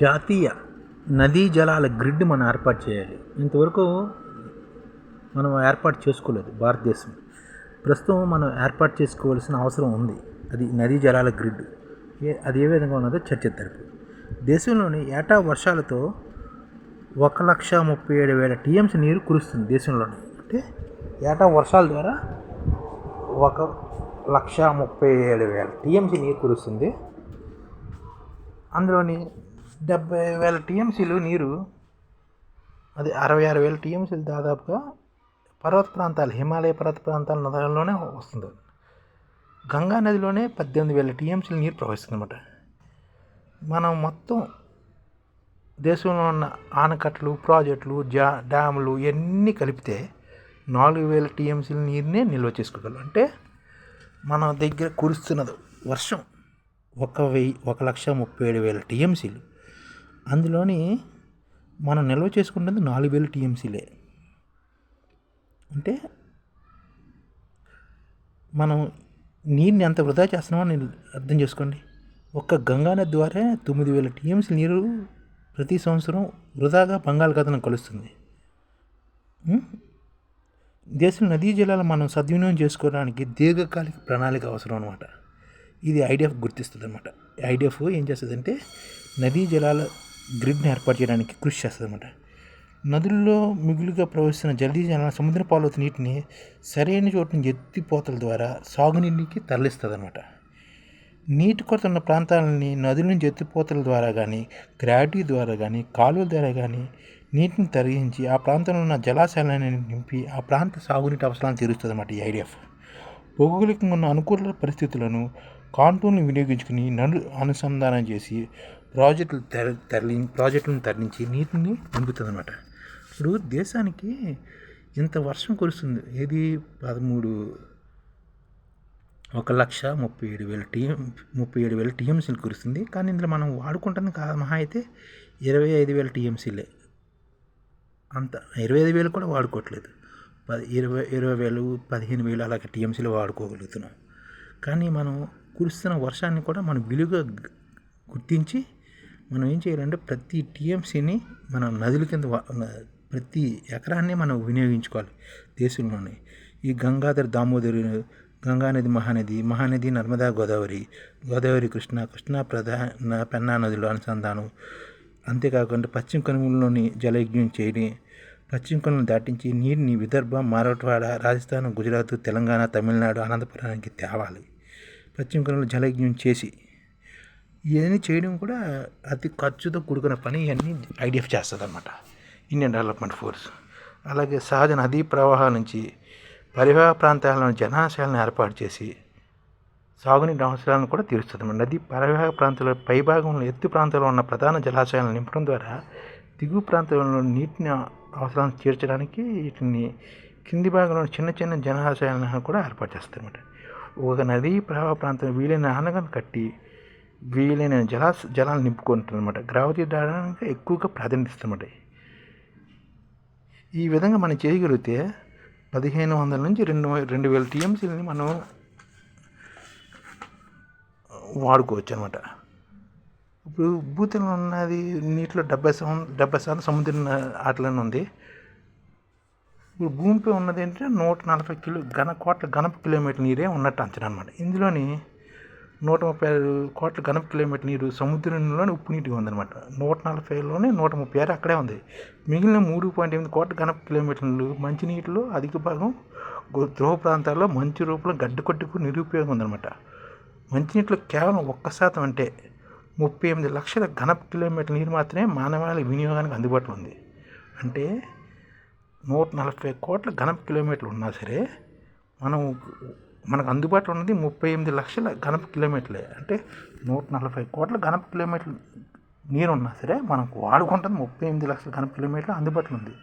జాతీయ నదీ జలాల గ్రిడ్ మనం ఏర్పాటు చేయాలి. ఇంతవరకు మనం ఏర్పాటు చేసుకోలేదు భారతదేశం. ప్రస్తుతం మనం ఏర్పాటు చేసుకోవాల్సిన అవసరం ఉంది. అది నదీ జలాల గ్రిడ్. ఏ అది ఏ విధంగా ఉన్నదో చర్చిద్దరు దేశంలోని ఏటా వర్షాలతో ఒక లక్ష ముప్పై ఏడు వేల టీఎంసీ నీరు కురుస్తుంది దేశంలోని. అంటే ఏటా వర్షాల ద్వారా ఒక లక్ష ముప్పై ఏడు వేల టీఎంసీ నీరు కురుస్తుంది. అందులోని డెబ్బై వేల టీఎంసీలు నీరు అది అరవై ఆరు వేల టీఎంసీలు దాదాపుగా పర్వత ప్రాంతాలు హిమాలయ పర్వత ప్రాంతాల నదులలోనే వస్తుంది. గంగా నదిలోనే పద్దెనిమిది వేల టీఎంసీలు నీరు ప్రవహిస్తుంది అనమాట మనం మొత్తం దేశంలో ఉన్న ఆనకట్టలు ప్రాజెక్టులు జా డ్యాములు ఇవన్నీ కలిపితే నాలుగు వేల టీఎంసీల నీరునే నిల్వ చేసుకోగలం. అంటే మన దగ్గర కురుస్తున్నది వర్షం ఒక వెయ్యి ఒక లక్ష ముప్పై ఏడు వేల టీఎంసీలు. అందులోని మనం నిల్వ చేసుకుంటుంది నాలుగు వేల టీఎంసీలే. అంటే మనం నీరుని ఎంత వృధా చేస్తున్నామో నేను అర్థం చేసుకోండి. ఒక్క గంగా నది ద్వారా తొమ్మిది వేల టీఎంసీ నీరు ప్రతి సంవత్సరం వృధాగా బంగాళాఖాతం కలుస్తుంది. దేశంలో దేశం నదీ జలాలు మనం సద్వినియోగం చేసుకోవడానికి దీర్ఘకాలిక ప్రణాళిక అవసరం అనమాట ఇది ఐడిఎఫ్ గుర్తిస్తుంది అనమాట ఐడిఎఫ్ ఏం చేస్తుందంటే నదీ జలాల గ్రిడ్ని ఏర్పాటు చేయడానికి కృషి చేస్తుంది అనమాట నదుల్లో మిగులుగా ప్రవహిస్తున్న జల్దీ జల సముద్ర పాలవుతు నీటిని సరైన చోటు నుంచి ఎత్తిపోతల ద్వారా సాగునీటికి తరలిస్తుంది అనమాట నీటి కొరత ఉన్న ప్రాంతాలని నదుల నుంచి ఎత్తిపోతల ద్వారా కానీ గ్రావిటీ ద్వారా కానీ కాలువల ద్వారా కానీ నీటిని తరలించి ఆ ప్రాంతంలో ఉన్న జలాశయాలను నింపి ఆ ప్రాంత సాగునీటి అవసరాలను తీరుస్తుంది అన్నమాట ఈ ఐడిఎఫ్. భౌగోళికంగా ఉన్న అనుకూల పరిస్థితులను కాంటూర్ని వినియోగించుకుని నడు అనుసంధానం చేసి ప్రాజెక్టులు తెర తరలి ప్రాజెక్టులను తరలించి నీటిని నింపుతుంది అనమాట ఇప్పుడు దేశానికి ఇంత వర్షం కురుస్తుంది. ఏది? పదమూడు ఒక లక్ష ముప్పై ఏడు వేల టీఎం ముప్పై ఏడు వేల టీఎంసీలు కురుస్తుంది. కానీ ఇందులో మనం వాడుకుంటుంది కాదు మహా అయితే ఇరవై ఐదు వేల టీఎంసీలే. అంత ఇరవై ఐదు వేలు కూడా వాడుకోవట్లేదు. పది ఇరవై ఇరవై వేలు పదిహేను వేలు అలాగే టీఎంసీలు వాడుకోగలుగుతున్నాం. కానీ మనం కురుస్తున్న వర్షాన్ని కూడా మనం విలువగా గుర్తించి మనం ఏం చేయాలంటే ప్రతి టీఎంసీని మనం నదుల కింద ప్రతి ఎకరాన్ని మనం వినియోగించుకోవాలి దేశంలోనే. ఈ గంగాధర్ దామోదరి గంగానది మహానది మహానది నర్మదా గోదావరి గోదావరి కృష్ణ కృష్ణా ప్రధాన పెన్నా నదులు అనుసంధానం. అంతేకాకుండా పశ్చిమ కనుమలలోని జలయజ్ఞం చేయని పశ్చిమ కనుమలు దాటించి నీటిని విదర్భ మరాఠవాడ రాజస్థాన్ గుజరాత్ తెలంగాణ తమిళనాడు అనంతపురానికి తేవాలి. పశ్చిమ కనుమలు జలయజ్ఞం చేసి ఇవన్నీ చేయడం కూడా అతి ఖర్చుతో కూడుకున్న పని ఇవన్నీ ఐడిఎఫ్ చేస్తుంది అనమాట ఇండియన్ డెవలప్మెంట్ ఫోర్స్ అలాగే సహజ నదీ ప్రవాహాల నుంచి పరివాహ ప్రాంతాలను జనాశయాలను ఏర్పాటు చేసి సాగునీటి అవసరాలను కూడా తీరుస్తుంది నది పరివాహ ప్రాంతాల్లో పైభాగంలో ఎత్తు ప్రాంతంలో ఉన్న ప్రధాన జలాశయాలను నింపడం ద్వారా దిగువ ప్రాంతంలో నీటిని అవసరాలను తీర్చడానికి వీటిని కింది భాగంలో చిన్న చిన్న జలాశయాలను కూడా ఏర్పాటు చేస్తారన్నమాట ఒక నదీ ప్రవాహ ప్రాంతం వీలైన ఆనకను కట్టి వీలైన జలా జలాలు నింపుకుంటుంది అనమాట గ్రావతి దాడానికి ఎక్కువగా ప్రాధాన్యత అనమాట ఈ విధంగా మనం చేయగలిగితే పదిహేను వందల నుంచి రెండు రెండు వేల టీఎంసీలని మనం వాడుకోవచ్చు అనమాట ఇప్పుడు భూతంలో ఉన్నది నీటిలో డెబ్బై శాతం డెబ్బై శాతం సముద్రం ఆటలోనే ఉంది. ఇప్పుడు భూమిపై ఉన్నది ఏంటంటే నూట నలభై కిలో ఘన కోట్ల ఘనపు కిలోమీటర్ నీరే ఉన్నట్టు అంచనా అనమాట ఇందులోని నూట ముప్పై ఆరు కోట్ల ఘనపు కిలోమీటర్ నీరు సముద్రంలోనే ఉప్పు నీటిగా ఉందన్నమాట. నూట నలభైలోనే నూట ముప్పై ఆరు అక్కడే ఉంది. మిగిలిన మూడు పాయింట్ ఎనిమిది కోట్ల ఘనపు కిలోమీటర్లు మంచినీటిలో అధిక భాగం ధ్రువ ప్రాంతాల్లో మంచు రూపంలో గడ్డ కొట్టుకు నిరుపయోగం ఉందన్నమాట. మంచినీటిలో కేవలం ఒక్క శాతం అంటే ముప్పై ఎనిమిది లక్షల ఘనపు కిలోమీటర్ నీరు మాత్రమే మానవాళి వినియోగానికి అందుబాటులో ఉంది. అంటే నూట నలభై కోట్ల ఘనపు కిలోమీటర్లు ఉన్నా సరే మనం మనకు అందుబాటులో ఉన్నది ముప్పై ఎనిమిది లక్షల ఘనపు కిలోమీటర్లే. అంటే నూట నలభై కోట్ల ఘనపు కిలోమీటర్లు నీరు ఉన్నా సరే మనకు వాడుకుంటుంది ముప్పై ఎనిమిది లక్షల ఘనపు కిలోమీటర్లు అందుబాటులో ఉంది.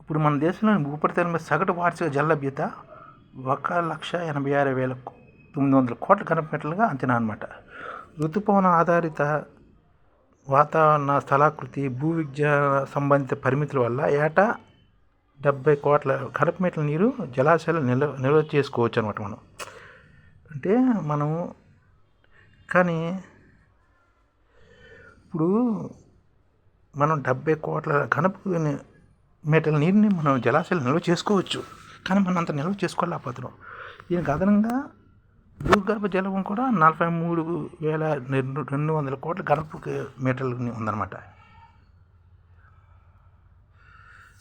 ఇప్పుడు మన దేశంలోని భూపరితలం మీద సగటు వార్షిక జల లభ్యత ఒక లక్ష ఎనభై ఆరు వేల తొమ్మిది వందల కోట్ల ఘనమీటర్లుగా అంచనా అనమాట ఋతుపవన ఆధారిత వాతావరణ స్థలాకృతి భూ విజ్ఞాన సంబంధిత పరిమితుల వల్ల ఏటా డెబ్బై కోట్ల ఘనమీటర్ల నీరు జలాశయాలు నిల్వ నిల్వ చేసుకోవచ్చు అనమాట మనం. అంటే మనం కానీ ఇప్పుడు మనం డెబ్బై కోట్ల ఘనపు మీటర్ల నీరుని మనం జలాశయాలు నిల్వ చేసుకోవచ్చు. కానీ మనం అంత నిల్వ చేసుకోలేకపోతున్నాం. దీనికి అదనంగా భూగర్భ జలం కూడా నలభై మూడు వేల రెండు రెండు వందల కోట్ల ఘనపు మీటర్లు ఉందన్నమాట.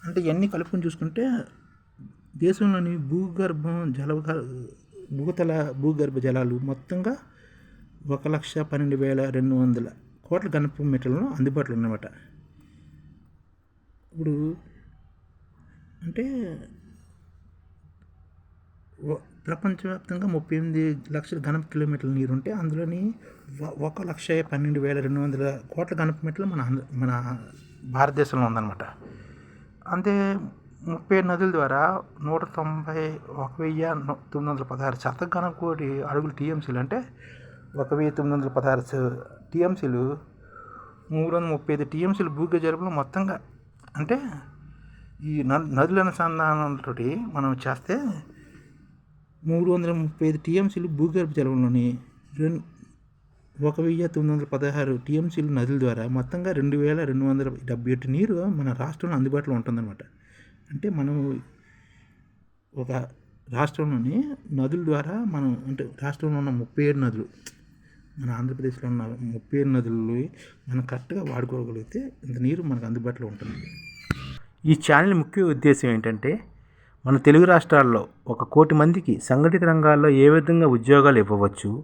అంటే ఇవన్నీ కలుపుకొని చూసుకుంటే దేశంలోని భూగర్భం జల భూతల భూగర్భ జలాలు మొత్తంగా ఒక లక్ష పన్నెండు వేల రెండు వందల కోట్ల గణపు మీటర్లను అందుబాటులో ఉన్నమాట. ఇప్పుడు అంటే ప్రపంచవ్యాప్తంగా ముప్పై ఎనిమిది లక్షల ఘనపు కిలోమీటర్ల నీరు ఉంటే అందులోని ఒక లక్ష పన్నెండు వేల రెండు వందల కోట్ల గణపు మీటర్లు మన మన భారతదేశంలో ఉందన్నమాట. అంతే ముప్పై నదుల ద్వారా నూట తొంభై ఒక వెయ్యి తొమ్మిది వందల పదహారు శత కోటి అడుగులు టీఎంసీలు అంటే ఒక వెయ్యి తొమ్మిది వందల పదహారు టీఎంసీలు మూడు వందల ముప్పై ఐదు టీఎంసీలు భూగర్భ జలంలో మొత్తంగా అంటే ఈ నదుల అనుసంధానంతో మనం చేస్తే మూడు వందల ముప్పై ఐదు టీఎంసీలు భూగర్భ జలంలోని రెండు ఒక వెయ్యి తొమ్మిది వందల పదహారు టీఎంసీలు నదుల ద్వారా మొత్తంగా రెండు వేల రెండు వందల డెబ్బై ఎటు నీరు మన రాష్ట్రంలో అందుబాటులో ఉంటుందన్నమాట. అంటే మనం ఒక రాష్ట్రంలోని నదుల ద్వారా మనం అంటే రాష్ట్రంలో ఉన్న ముప్పై ఏడు నదులు మన ఆంధ్రప్రదేశ్లో ఉన్న ముప్పై ఏడు నదులు మనం కరెక్ట్గా వాడుకోగలిగితే ఇంత నీరు మనకు అందుబాటులో ఉంటుంది. ఈ ఛానల్ ముఖ్య ఉద్దేశం ఏంటంటే మన తెలుగు రాష్ట్రాల్లో ఒక కోటి మందికి సంఘటిత రంగాల్లో ఏ విధంగా ఉద్యోగాలు ఇవ్వవచ్చు